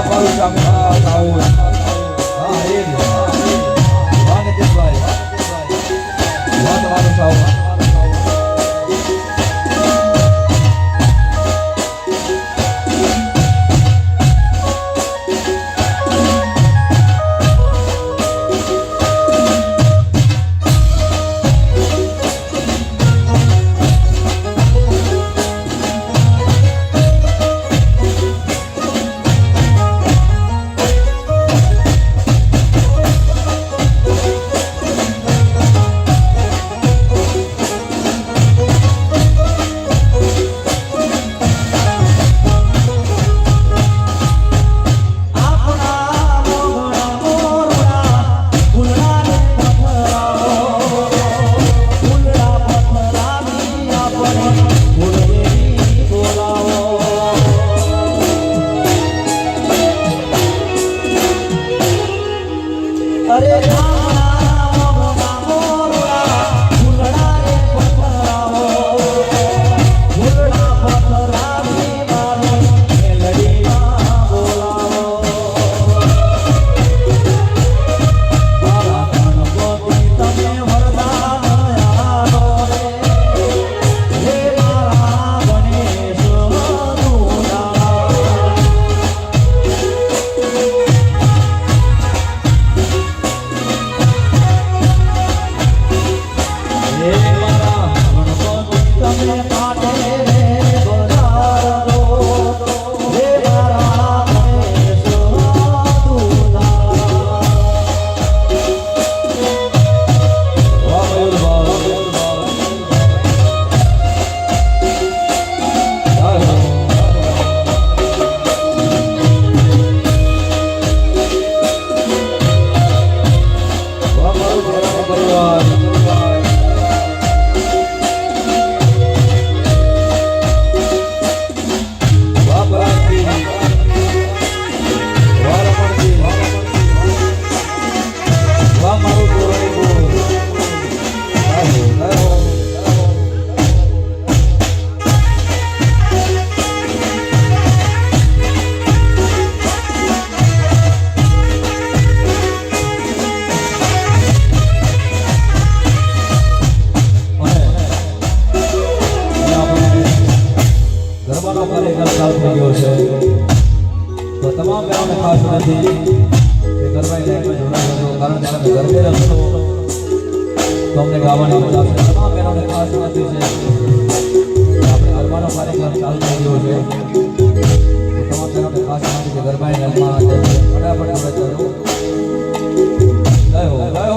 Apa usaha kau? Thank you. તમે ગરબે તમને ગાવાની મજા આવશે તમામ બહેનોને ખાસ વિનંતી છે આપણે ગરબાનો કાર્યક્રમ ચાલુ થઈ ગયો છે. તમામ બહેનોને ખાસ વિનંતી છે ગરબાની રમવા ફટાફટ આપણે ચાલો. ગયો